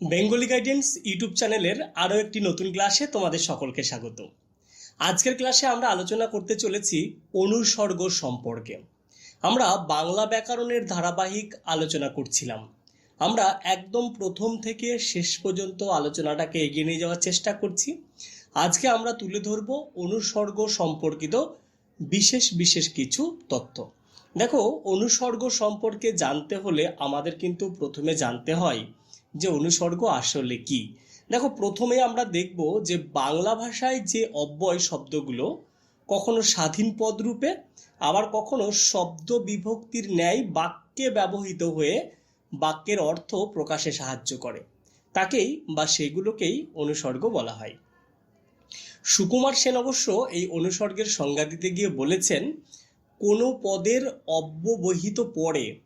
Bengali guidance YouTube চ্যানেলের আরও একটি নতুন ক্লাসে তোমাদের সকলকে স্বাগত। আজকের ক্লাসে আমরা আলোচনা করতে চলেছি অনুসর্গ সম্পর্কে। আমরা বাংলা ব্যাকরণের ধারাবাহিক আলোচনা করছিলাম। আমরা একদম প্রথম থেকে শেষ পর্যন্ত আলোচনাটাকে এগিয়ে নিয়ে যাওয়ার চেষ্টা করছি। আজকে আমরা তুলে ধরব অনুসর্গ সম্পর্কিত বিশেষ বিশেষ কিছু তথ্য। দেখো অনুসর্গ সম্পর্কে জানতে হলে আমাদের কিন্তু প্রথমে জানতে হয় যে অনুসর্গ আসলে কি? দেখো, প্রথমে আমরা দেখব যে বাংলা ভাষায় যে অব্যয় শব্দগুলো কখনো স্বাধীন পদ রূপে, আবার কখনো শব্দ বিভক্তির ন্যায় বাক্যে ব্যবহৃত হয়ে বাক্যের অর্থ প্রকাশে সাহায্য করে। তাকেই বা সেগুলোকেই অনুসর্গ বলা হয়। সুকুমার সেন অবশ্য এই অনুসর্গের সংজ্ঞা দিতে গিয়ে বলেছেন, কোনো পদের অব্যবহিত পরে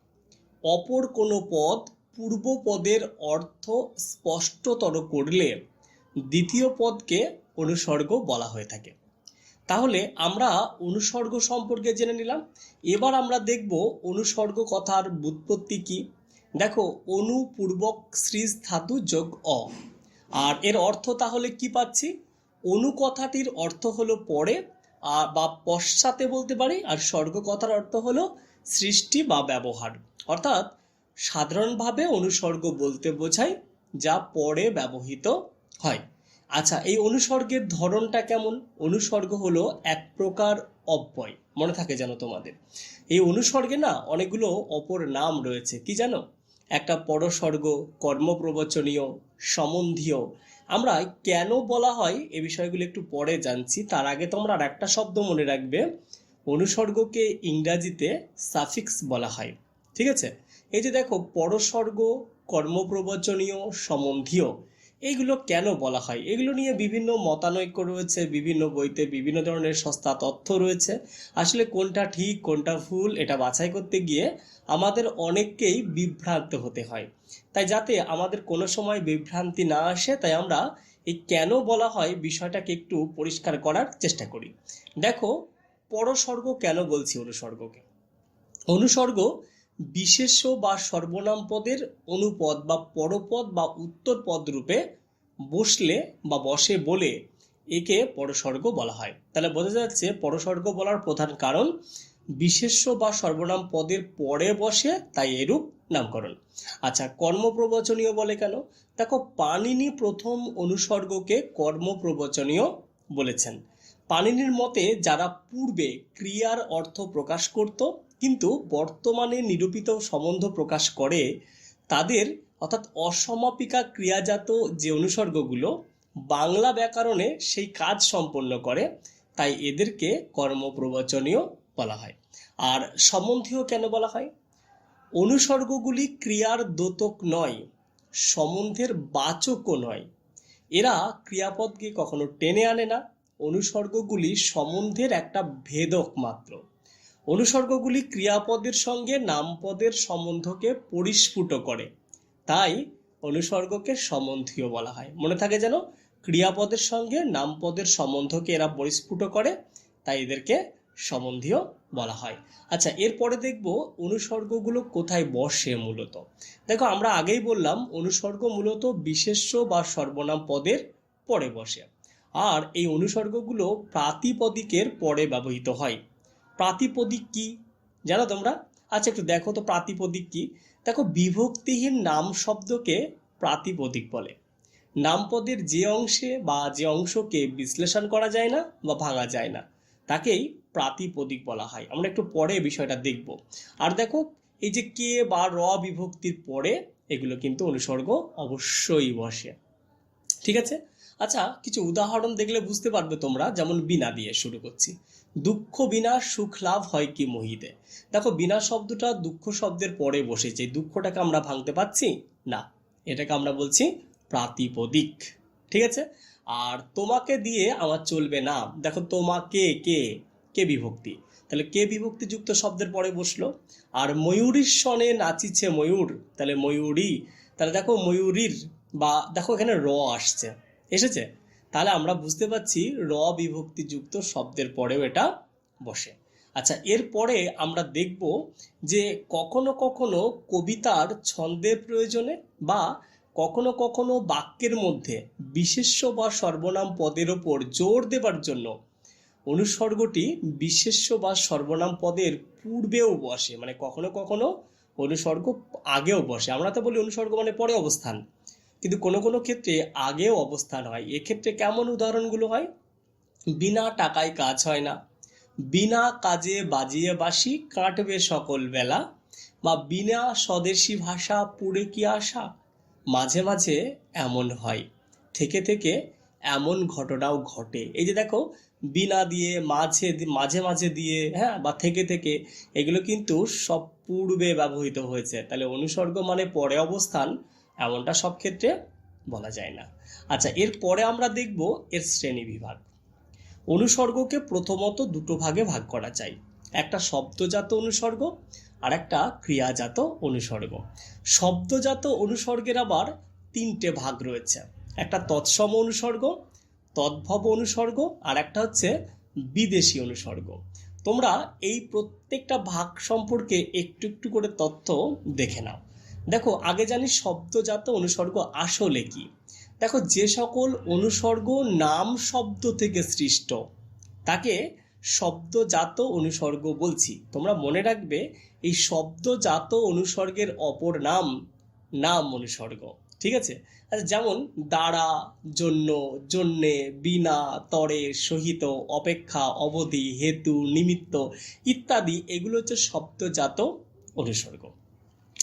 অপর কোনো পদ পূর্ব পদের অর্থ স্পষ্টতর করলে দ্বিতীয় পদকে অনুসর্গ বলা হয়ে থাকে। তাহলে আমরা অনুসর্গ সম্পর্কে জেনে নিলাম। এবার আমরা দেখব অনুসর্গ কথার বুৎপত্তি কি। দেখো অনুপূর্বক শ্রীজ ধাতু যোগ অ। আর এর অর্থ তাহলে কি পাচ্ছি? অনু কথাটির অর্থ হলো পরে আর বা পশ্চাতে বলতে পারি, আর স্বর্গ কথার অর্থ হলো সৃষ্টি বা ব্যবহার। অর্থাৎ সাধারণভাবে অনুসর্গ বলতে বোঝায় যা পরে ব্যবহৃত হয়। আচ্ছা এই অনুসর্গের ধরনটা কেমন? অনুসর্গ হলো এক প্রকার অব্যয়। মনে থাকে যেন তোমাদের। এই অনুসর্গে না অনেকগুলো অপর নাম রয়েছে। কি জানো? একটা পরসর্গ, কর্মপ্রবচনীয়, সম্বন্ধীয়। আমরা কেন বলা হয় এ বিষয়গুলো একটু পরে জানছি। তার আগে তোমরা আর একটা শব্দ মনে রাখবে। অনুসর্গকে ইংরাজিতে সাফিক্স বলা হয়। ঠিক আছে? এই যে দেখো, পরসর্গ, কর্মপ্রবচনীয় সম্বন্ধীয় এইগুলো কেন বলা হয়? এগুলো নিয়ে বিভিন্ন মতানৈক্য রয়েছে, বিভিন্ন বইতে বিভিন্ন ধরনের সস্তা তথ্য রয়েছে। আসলে কোনটা ঠিক, কোনটা ভুল, এটা বাছাই করতে গিয়ে আমাদের অনেককেই বিভ্রান্ত হতে হয়। তাই যাতে আমাদের কোনো সময় বিভ্রান্তি না আসে, তাই আমরা এই কেন বলা হয় বিষয়টাকে একটু পরিষ্কার করার চেষ্টা করি। দেখো, পরসর্গ কেন বলছি অনুসর্গকে? অনুসর্গ বিশেষ্য বা সর্বনাম পদের অনুপদ বা পরপদ বা উত্তর পদ রূপে বসলে বা বসে বলে একে পরসর্গ বলা হয়। তাহলে বোঝা যাচ্ছে পরসর্গ বলার প্রধান কারণ বিশেষ্য বা সর্বনাম পদের পরে বসে তাই এরূপ নামকরণ। আচ্ছা কর্মপ্রবচনীয় বলে কেন? দেখো পানিনি প্রথম অনুসর্গকে কর্মপ্রবচনীয় বলেছেন। পানিনির মতে যারা পূর্বে ক্রিয়ার অর্থ প্রকাশ করত কিন্তু বর্তমানে নিরূপিত সম্বন্ধ প্রকাশ করে তাদের, অর্থাৎ অসমাপিকা ক্রিয়াজাত যে অনুসর্গগুলো, বাংলা ব্যাকরণে সেই কাজ সম্পন্ন করে, তাই এদেরকে কর্মপ্রবচনীয় বলা হয়। আর সম্বন্ধীয় কেন বলা হয়? অনুসর্গগুলি ক্রিয়ার দোতক নয়, সম্বন্ধের বাচকও নয়। এরা ক্রিয়াপদকে কখনো টেনে আনে না, অনুসর্গগুলি সম্বন্ধের একটা ভেদক মাত্র। অনুসর্গগুলি ক্রিয়াপদের সঙ্গে নামপদের সম্বন্ধকে পরিস্ফুট করে। তাই অনুসর্গকে সম্বন্ধীয় বলা হয়। মনে থাকে যেন ক্রিয়াপদের সঙ্গে নামপদের সম্বন্ধকে এরা পরিস্ফুট করে, তাই এদেরকে সম্বন্ধীয় বলা হয়। আচ্ছা এরপরে দেখব অনুসর্গগুলো কোথায় বসে মূলত। দেখো, আমরা আগেই বললাম অনুসর্গ মূলত বিশেষ্য বা সর্বনাম পদের পরে বসে। আর এই অনুসর্গগুলো প্রাতিপদিকের পরে ব্যবহৃত হয়। প্রাতিপদিক কি? জানো তোমরা? আচ্ছা একটু দেখো তো প্রাতিপদিক কি? দেখো, বিভক্তিহীন নাম শব্দকে প্রাতিপদিক বলে। নামপদের যে অংশে বা যে অংশকে বিশ্লেষণ করা যায় না বা ভাঙা যায় না, তাকেই প্রাতিপদিক বলা হয়। আমরা একটু পরে বিষয়টা দেখব। আর দেখো, এই যে কে বা র বিভক্তির পরে এগুলো কিন্তু অনুসর্গ অবশ্যই বসে। ঠিক আছে? আচ্ছা কিছু উদাহরণ দেখলে বুঝতে পারবে তোমরা, যেমন বিনা দিয়ে শুরু করছি। দুঃখ বিনা সুখ লাভ হয় কি মহিতে? দেখো, বিনা শব্দটা দুঃখ শব্দের পরে বসেছে। দুঃখটাকে আমরা ভাঙতে পাচ্ছি না। এটাকে আমরা বলছি প্রাতিপদিক। ঠিক আছে? আর তোমাকে দিয়ে আমার চলবে না। দেখো, তোমাকে, কে? কে বিভক্তি? তাহলে কে বিভক্তি যুক্ত শব্দের পরে বসল? আর ময়ূরীর সনে নাচিছে ময়ূর। তাহলে ময়ূরী। তাহলে দেখো, ময়ূরীর বা, দেখো এখানে র আসছে। এসেছে? তাহলে আমরা বুঝতে পারছি র বিভক্তিযুক্ত শব্দের পরেও এটা বসে। আচ্ছা এরপরে আমরা দেখব যে কখনো কখনো কবিতার ছন্দের প্রয়োজনে বা কখনো কখনো বাক্যের মধ্যে বিশেষ্য বা সর্বনাম পদের ওপর জোর দেবার জন্য অনুসর্গটি বিশেষ্য বা সর্বনাম পদের পূর্বেও বসে। মানে কখনো কখনো অনুসর্গ আগেও বসে। আমরা তো বলি অনুসর্গ মানে পরে অবস্থান। কিন্তু কোনো কোনো ক্ষেত্রে আগেও অবস্থান হয়। এক্ষেত্রে কেমন উদাহরণগুলো হয়? বিনা টাকায় কাজ হয় না। বিনা কাজে বাজিয়ে বাসি কাটবে সকল বেলা বা বিনা স্বদেশী ভাষা পুড়ে কি আসা মাঝে মাঝে এমন হয়। থেকে থেকে এমন ঘটনাও ঘটে। এই যে দেখো, বিনা দিয়ে, মাঝে মাঝে মাঝে দিয়ে হ্যাঁ বা থেকে থেকে, এগুলো কিন্তু সব পূর্বে ব্যবহৃত হয়েছে। তাহলে অনুসর্গ মানে পরে অবস্থান। এমনটা সব ক্ষেত্রে বলা যায় না। আচ্ছা এর পরে আমরা দেখব এর শ্রেণি বিভাগ। অনুসর্গকে প্রথমত দুটো ভাগে ভাগ করা যায়। একটা শব্দজাত অনুসর্গ আর একটা ক্রিয়াজাত অনুসর্গ। শব্দজাত অনুসর্গের আবার তিনটে ভাগ রয়েছে। একটা তৎসম অনুসর্গ, তদ্ভব অনুসর্গ আর একটা হচ্ছে বিদেশি অনুসর্গ। তোমরা এই প্রত্যেকটা ভাগ সম্পর্কে একটু একটু করে তথ্য দেখে নাও। দেখো আগে জানি শব্দজাত অনুসর্গ আসলে কি? দেখো, যে সকল অনুসর্গ নাম শব্দ থেকে সৃষ্ট, তাকে শব্দজাত অনুসর্গ বলছি। তোমরা মনে রাখবে, এই শব্দজাত অনুসর্গের অপর নাম নাম অনুসর্গ, ঠিক আছে? আচ্ছা যেমন, দ্বারা, জন্য, জন্যে, বিনা, তরে, সহিত, অপেক্ষা, অবধি, হেতু, নিমিত্ত ইত্যাদি, এগুলো হচ্ছে শব্দজাত অনুসর্গ।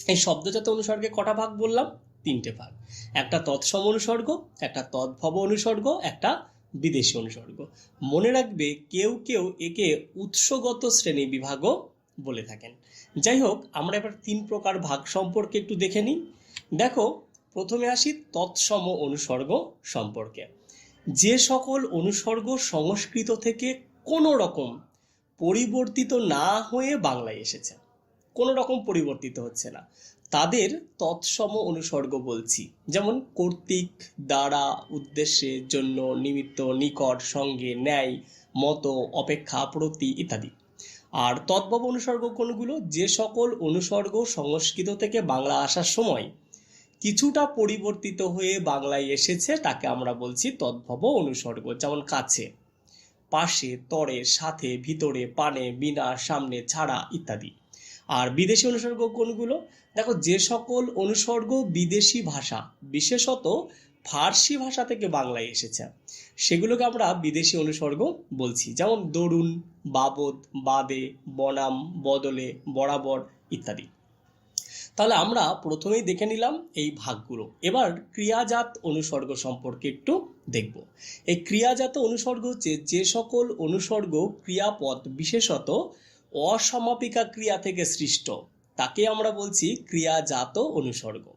এই শব্দজাত অনুসর্গে কটা ভাগ বললাম? তিনটে ভাগ। একটা তৎসম অনুসর্গ, একটা তদ্ভব অনুসর্গ, একটা বিদেশি অনুসর্গ। মনে রাখবে, কেউ কেউ একে উৎসগত শ্রেণি বিভাগও বলে থাকেন। যাই হোক, আমরা এবার তিন প্রকার ভাগ সম্পর্কে একটু দেখে নিই। দেখো, প্রথমে আসি তৎসম অনুসর্গ সম্পর্কে। যে সকল অনুসর্গ সংস্কৃত থেকে কোনো রকম পরিবর্তিত না হয়ে বাংলায় এসেছে। কোনো রকম পরিবর্তিত হচ্ছে না। তাদের তৎসম অনুসর্গ বলছি। যেমন কর্তৃক দ্বারা উদ্দেশ্যে জন্য নিমিত্ত, নিকট, সঙ্গে, ন্যায়, মতো, অপেক্ষা, প্রতি ইত্যাদি। আর তদ্ভব অনুসর্গ কোনগুলো? যে সকল অনুসর্গ সংস্কৃত থেকে বাংলা আসার সময় কিছুটা পরিবর্তিত হয়ে বাংলায় এসেছে, তাকে আমরা বলছি তদ্ভব অনুসর্গ। যেমন কাছে, পাশে, তরে, সাথে, ভিতরে, পানে, বিনা, সামনে, ছাড়া ইত্যাদি। আর বিদেশি অনুসর্গ কোনগুলো? দেখো, যে সকল অনুসর্গ বিদেশি ভাষা, বিশেষত ফার্সি ভাষা থেকে বাংলায় এসেছে, সেগুলোকে আমরা বিদেশি অনুসর্গ বলছি। যেমন দরুন, বাবদ, বাদে, বনাম, বদলে, বরাবর ইত্যাদি। তাহলে আমরা প্রথমেই দেখে নিলাম এই ভাগগুলো। এবার ক্রিয়াজাত অনুসর্গ সম্পর্কে একটু দেখব। এই ক্রিয়াজাত অনুসর্গ হচ্ছে যে সকল অনুসর্গ ক্রিয়াপদ বিশেষত অসমাপিকা ক্রিয়া থেকে সৃষ্ট। তাকে আমরা বলছি ক্রিয়াজাত অনুসর্গ।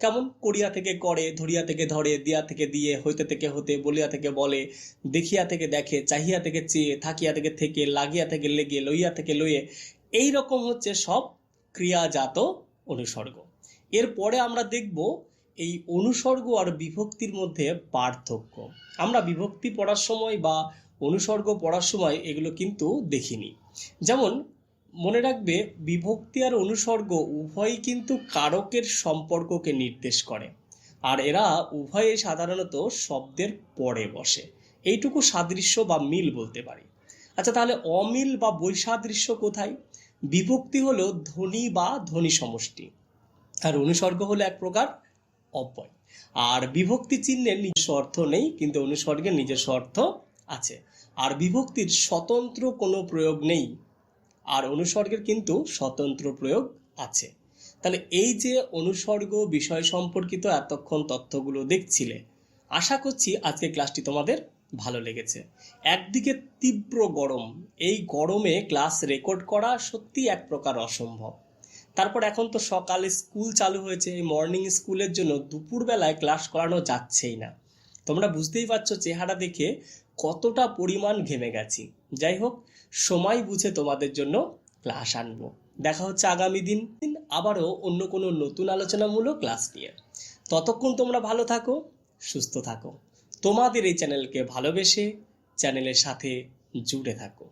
কেমন? করিয়া থেকে করে, ধরিয়া থেকে ধরে, দিয়া থেকে দিয়ে, হইতে থেকে হতে, বলিয়া থেকে বলে, দেখিয়া থেকে দেখে, চাহিয়া থেকে চেয়ে, থাকিয়া থেকে থেকে, লাগিয়া থেকে লেগে, লইয়া থেকে লইয়ে এই রকম হচ্ছে সব ক্রিয়াজাত অনুসর্গ। এরপরে আমরা দেখব এই অনুসর্গ আর বিভক্তির মধ্যে পার্থক্য। আমরা বিভক্তি পড়ার সময় বা অনুসর্গ পড়ার সময় এগুলো কিন্তু দেখিনি। যেমন, মনে রাখবে, বিভক্তি আর অনুসর্গ উভয়ই কিন্তু কারকের সম্পর্ককে নির্দেশ করে। আর এরা উভয়ে সাধারণত শব্দের পরে বসে। এইটুকু সাদৃশ্য বা মিল বলতে পারি। আচ্ছা তাহলে অমিল বা বৈসাদৃশ্য কোথায়? বিভক্তি হলো ধ্বনি বা ধ্বনি সমষ্টি। আর অনুসর্গ হলো এক প্রকার অব্যয় আর বিভক্তি চিহ্নের নিজস্ব অর্থ নেই, কিন্তু অনুসর্গের নিজস্ব অর্থ আছে। আর বিভক্তির স্বতন্ত্র কোনো প্রয়োগ নেই, আর অনুসর্গের কিন্তু স্বতন্ত্র প্রয়োগ আছে। তাহলে এই যে অনুসর্গ বিষয় সম্পর্কিত এতক্ষণ তথ্যগুলো দেখছিলে, আশা করছি আজকে ক্লাসটি তোমাদের ভালো লেগেছে। একদিকে তীব্র গরম, এই গরমে ক্লাস রেকর্ড করা সত্যি এক প্রকার অসম্ভব। তারপর এখন তো সকালে স্কুল চালু হয়েছে, এই মর্নিং স্কুলের জন্য দুপুরবেলায় ক্লাস করানো যাচ্ছেই না। তোমরা বুঝতেই পারছ চেহারা দেখে কতটা পরিমাণ ঘেমে গেছি। যাই হোক, সময় বুঝে তোমাদের জন্য ক্লাস আনব। দেখা হচ্ছে আগামী দিন। আবারও অন্য কোনো নতুন আলোচনামূলক ক্লাস নিয়ে। ততক্ষণ তোমরা ভালো থাকো, সুস্থ থাকো। তোমাদের এই চ্যানেলকে ভালোবেসে চ্যানেলের সাথে জুড়ে থাকো।